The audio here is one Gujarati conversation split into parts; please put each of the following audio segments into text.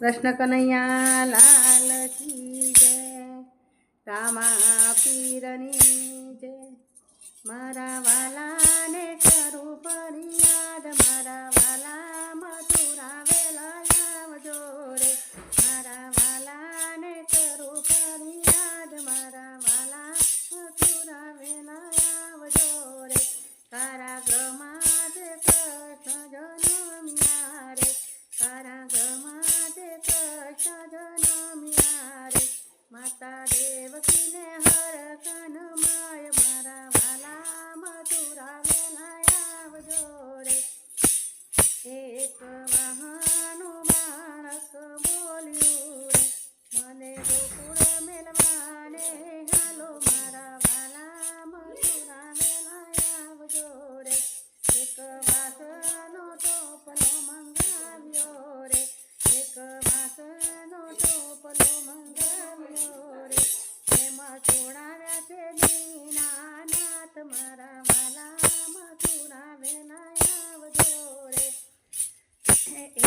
કૃષ્ણ કનૈયા લાલ કી જય. રામા પીરની જય. મારા વાલાને કરું ફરિયાદ એક મહાનું માણસ બોલ્યું મને ગોકુળ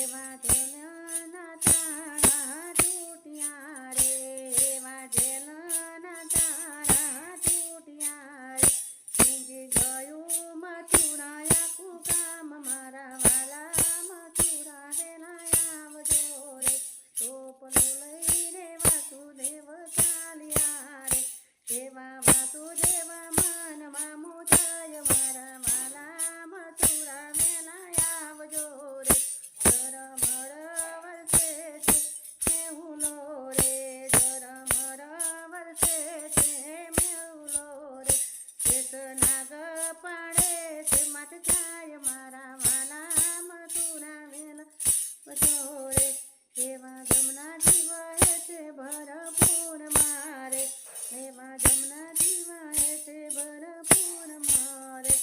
એવા જેલના તાળા તૂટ્યા છે થાય મારા વાલા તુરા વેલા આવજો એવા જમના જીવાય છે ભરપૂર મારે. એવા જમના જીવાય છે ભરપૂર મારે.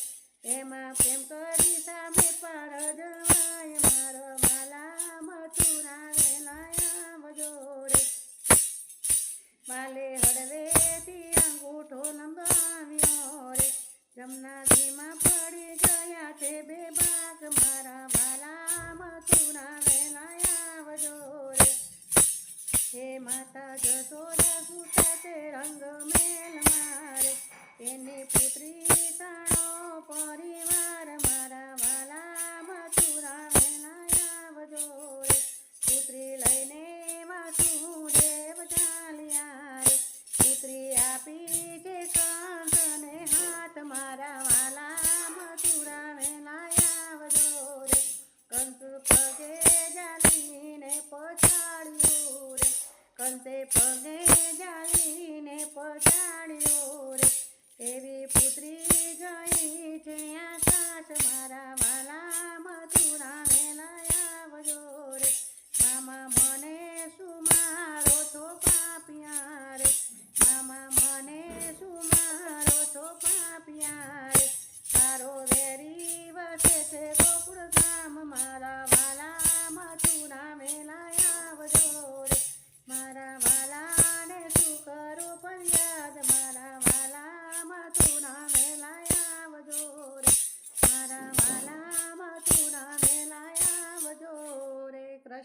એમાં પ્રેમ કરી સામે પર જવાય મારો વાલા મથુરા વેલા આવજો માલે હળવેથી અંગૂઠો લંબાવ્યો રે. જમનાજીમાં પડી છે બે બાગ મારા વાલા મથુરા વેલા આવજો રે. હે માતા જશોદા સુતા તે રંગ મેલ મારે. એની પુત્રી સાણો કંસે પગે જાલીને પછાડ્યો રે. એવી પુત્રી ગઈ છે આકાશ મારા